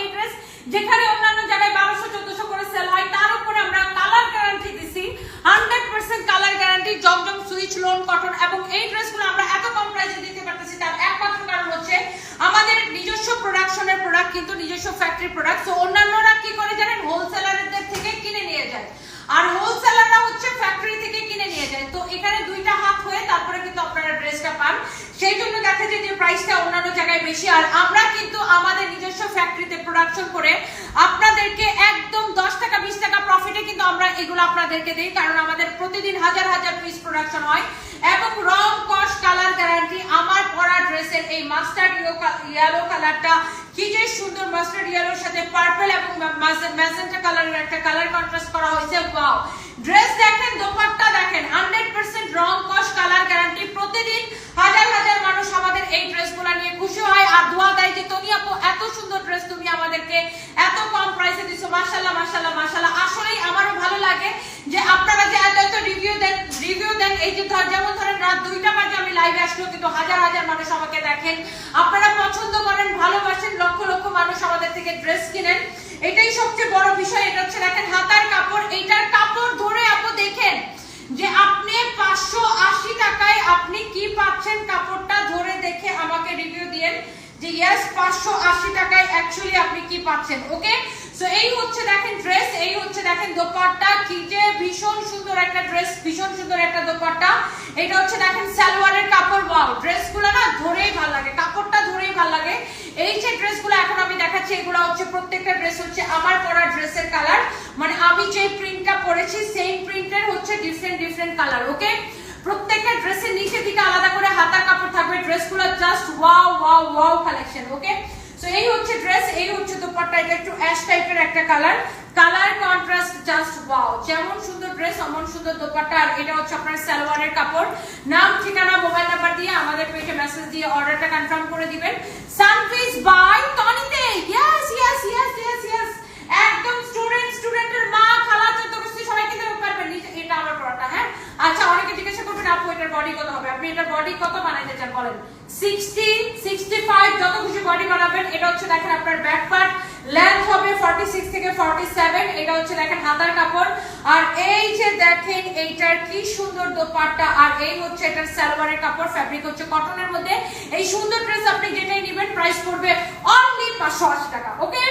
এই ড্রেস যেখানে অন্যান্য জায়গায় বারোশো, চোদ্দশো করে সেল হয়, তার উপরে আমরা কালার গ্যারান্টি দিছি। হান্ড্রেড পার্সেন্ট কালার গ্যারান্টি জমজম সুইচ লোন কটন এবং এই ড্রেসগুলো আমরা এত কম প্রাইসে দিতে পারতেছি, তার একমাত্র কারণ হচ্ছে আমাদের নিজস্ব প্রোডাকশনের প্রোডাক্ট কিন্তু নিজস্ব ফ্যাক্টরি প্রোডাক্ট তো অন্যান্যরা কি করে জানেন? হোলসেলারদের থেকে কিনে নিয়ে যায়। আর হোলসেলাররা হচ্ছে ফ্যাক্টরি থেকে কিনে নিয়ে যায়। তো এখানে দুইটা হাত হয়ে তারপরে কিন্তু আপনারা ড্রেসটা পান। সেই জন্য দেখা যায় যে প্রাইসটা অন্যান্য জায়গায় বেশি। আর আমরা কিন্তু আমাদের নিজস্ব ফ্যাক্টরিতে প্রোডাকশন করে আপনাদেরকে একদম দশ টাকা, বিশ টাকা প্রফিটে কিন্তু আমরা এগুলো আপনাদেরকে দিই, কারণ আমাদের প্রতিদিন হাজার হাজার পিস প্রোডাকশন হয়। এবং রং কস কালার গ্যারান্টি আমার পরা ড্রেসের এই মাস্টার্ড ইয়েলো কালারটা কি যে সুন্দর মাস্টার্ড ইয়েলোর সাথে পার্পল এবং ম্যাজেন্টা কালারের একটা কালার কন্ট্রাস্ট করা হয়েছে ওয়াও ড্রেস দেখেন, দোপাট্টা দেখেন হান্ড্রেড পার্সেন্ট রং কস কালার গ্যারান্টি প্রতিদিন হাজার হাজার মানুষ আমাদের এই ড্রেসগুলো নিয়ে খুশি হয় আর দোয়া দেয় যে তুমি আপু এত সুন্দর ড্রেস তুমি আমাদেরকে এত কম প্রাইসে দিছো মাশাল্লাহ মাশাল্লাহ মাশাল্লাহ আসলেই আমারও ভালো লাগে যে আপনারা যে এত এত রিভিউ দেন রিভিউ দেন, এই যে ধর, যেমন ধরেন রাত দুইটা বাজে আমি লাইভে আসলেও কিন্তু হাজার হাজার মানুষ আমাকে দেখেন। আপনারা পছন্দ করেন, ভালোবাসেন, লক্ষ লক্ষ মানুষ আমাদের থেকে ড্রেস কিনেন। এটাই সবচেয়ে বড় বিষয়, এটা হচ্ছে দেখেন হাতার কাপড়। এইটার কাপড় ধরে আপু দেখেন যে আপনি পাঁচশো আশি টাকায় আপনি কি পাচ্ছেন? কাপড়টা ধরে দেখে আমাকে রিভিউ দিয়েন। যে ইয়েস পাঁচশো আশি টাকায় অ্যাকচুয়ালি আপনি কি পাচ্ছেন ওকে সো এই হচ্ছে দেখেন ড্রেস এই হচ্ছে দেখেন দোপাট্টা। কি যে ভীষণ সুন্দর একটা ড্রেস ভীষণ সুন্দর একটা দোপাট্টা। এটা হচ্ছে দেখেন সালোয়ারের কাপড় ওয়াও ড্রেসগুলো না ধরেই ভালো লাগে, কাপড়টা ধরেই ভালো লাগে। এই যে ড্রেসগুলো এখন আমি দেখাচ্ছি, এগুলো হচ্ছে প্রত্যেকটা ড্রেস হচ্ছে আমার পরা ড্রেসের কালার মানে আমি যে প্রিন্টটা পরেছি, সেই প্রিন্টের হচ্ছে ডিফারেন্ট ডিফারেন্ট কালার ওকে প্রত্যেকটা ড্রেসের নিচে দিকে আলাদা করে হাতা কাপড় থাকবে ড্রেসগুলো just wow wow wow collection okay so এই হচ্ছে ড্রেস এই হচ্ছে দোপাট্টা, এটা একটু অ্যাশ টাইপের একটা colour colour contrast just wow যেমন সুন্দর ড্রেস অমন সুন্দর দোপাট্টা। আর এটা হচ্ছে আপনার সালোয়ারের কাপড়। নাম, ঠিকানা মোবাইল নাম্বার দিয়ে আমাদের পেজে মেসেজ দিয়ে অর্ডারটা কনফার্ম করে দিবেন। সানফিস বাই টনিতে yes yes yes yes yes একদম স্টুডেন্ট স্টুডেন্টের মা খালা যত কিছু সবাই কিনতে পারবেন নিচে এটা আমার পড়াটা হ্যাঁ আচ্ছা অনেকে জিজ্ঞাসা করবেন আপু এটার বডি কত হবে? আপনি এটার বডি কত বানাইতে চান বলেন? 60 65 যত খুশি বডি বানাবেন। এটা হচ্ছে দেখেন আপনার ব্যাক পার্ট লেন্থ হবে 46 থেকে 47 এটা হচ্ছে দেখেন হাতার কাপড়। আর এই যে দেখেন, এইটার কি সুন্দর দোপাট্টা। আর এই হচ্ছে এটার সালোয়ারের কাপড়। ফ্যাব্রিক হচ্ছে কটনের মধ্যে। এই সুন্দর ড্রেস আপনি যেটাই নেবেন প্রাইস পড়বে অনলি 580 টাকা ওকে